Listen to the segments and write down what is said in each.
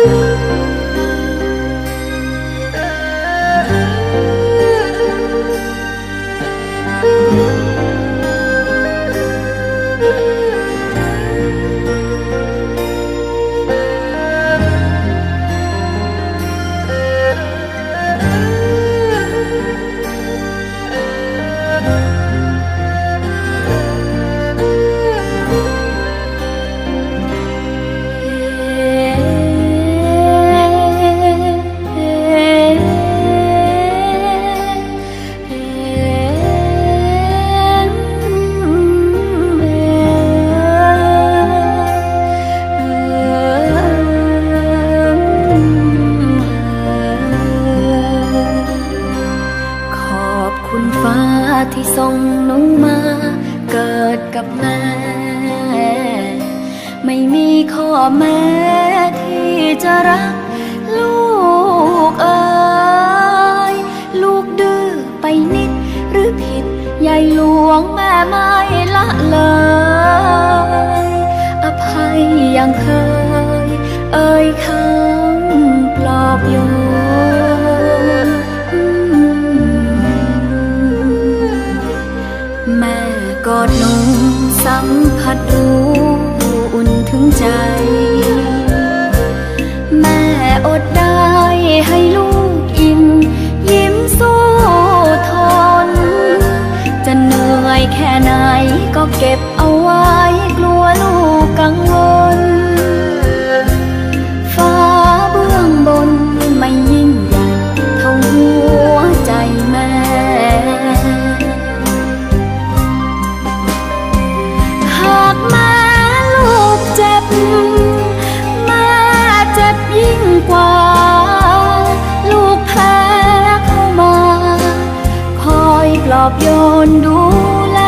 ข ฟ้าที่ส่งหนูมา เกิดกับแม่ ไม่มีข้อแม้ที่จะรัก ลูกเอ๋ยลูกดื้อไปนิด หรือผิดใหญ่หลวงแม่ไม่ละเลย อภัยยังเคย เอ่ยคำปลอบโยน ถึงใจ แม่อดได้ให้ลูกอิ่มยิ้มสู้ทน จะเหนื่อยแค่ไหนก็เก็บเอา กว่า ลูกแพ้เข้ามา คอยปลอบโยนดูแล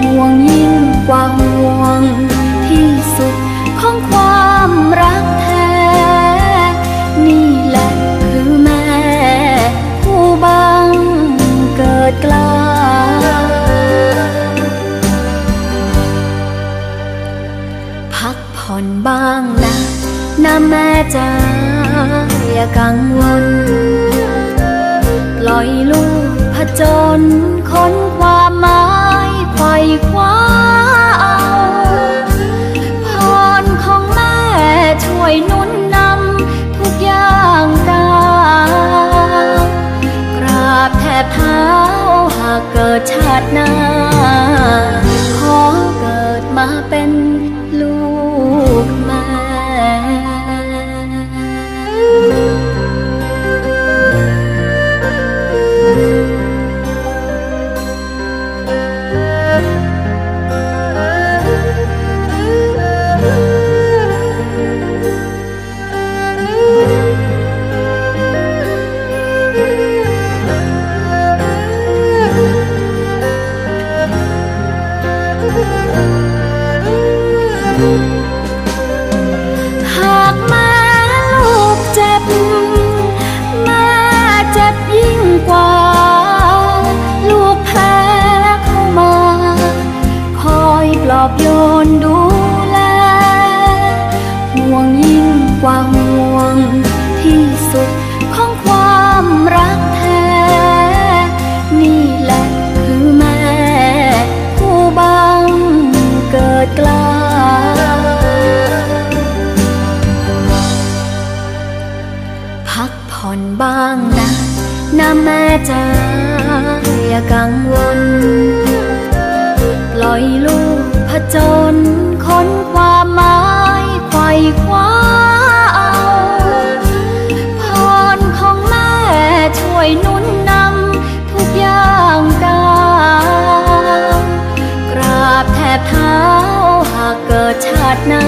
ห่วงยิ่งกว่า จ๋าอย่ากังวล ปล่อยลูกผจญค้นความหมายไขว่คว้าเอาพรของแม่ช่วยนุนนำทุกอย่างก้าวกราบแทบเท้าหากเกิดชาติหน้า หากแม่ลูกเจ็บแม่เจ็บยิ่งกว่า ลูกแพ้เข้ามา คอยปลอบโยนดูแลห่วงยิ่งกว่า ผ่อนบ้างนะน้ะแม่จ๋าอย่ากังวล ปล่อยลูกผจญค้นความหมายไขว่คว้าเอาพรของแม่ช่วยนุ่นนำทุกอย่างก้ากราบแทบเท้าหากเกิดชาติหน้า